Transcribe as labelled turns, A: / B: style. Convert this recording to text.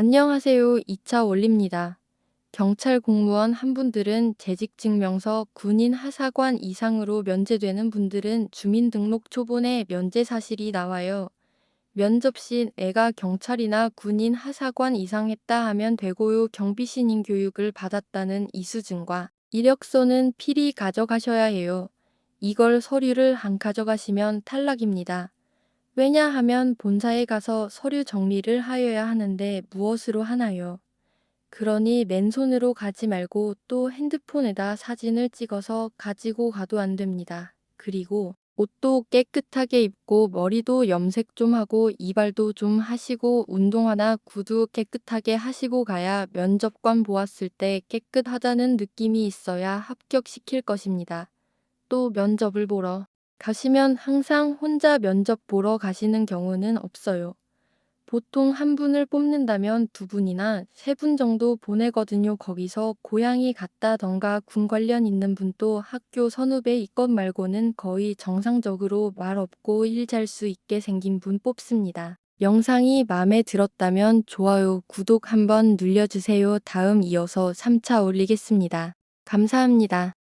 A: 안녕하세요. 2차 올립니다. 경찰 공무원 한 분들은 재직증명서 군인 하사관 이상으로 면제되는 분들은 주민등록 초본에 면제 사실이 나와요. 면접 시 애가 경찰이나 군인 하사관 이상 했다 하면 되고요. 경비신인 교육을 받았다는 이수증과 이력서는 필히 가져가셔야 해요. 이걸 서류를 안 가져가시면 탈락입니다. 왜냐하면 본사에 가서 서류 정리를 하여야 하는데 무엇으로 하나요? 그러니 맨손으로 가지 말고 또 핸드폰에다 사진을 찍어서 가지고 가도 안 됩니다. 그리고 옷도 깨끗하게 입고 머리도 염색 좀 하고 이발도 좀 하시고 운동화나 구두 깨끗하게 하시고 가야 면접관 보았을 때 깨끗하다는 느낌이 있어야 합격시킬 것입니다. 또 면접을 보러 가시면 항상 혼자 면접 보러 가시는 경우는 없어요. 보통 한 분을 뽑는다면 두 분이나 세 분 정도 보내거든요. 거기서 고향이 같다던가 군 관련 있는 분도 학교 선후배 있것 말고는 거의 정상적으로 말 없고 일 잘 수 있게 생긴 분 뽑습니다. 영상이 마음에 들었다면 좋아요, 구독 한번 눌러주세요. 다음 이어서 3차 올리겠습니다. 감사합니다.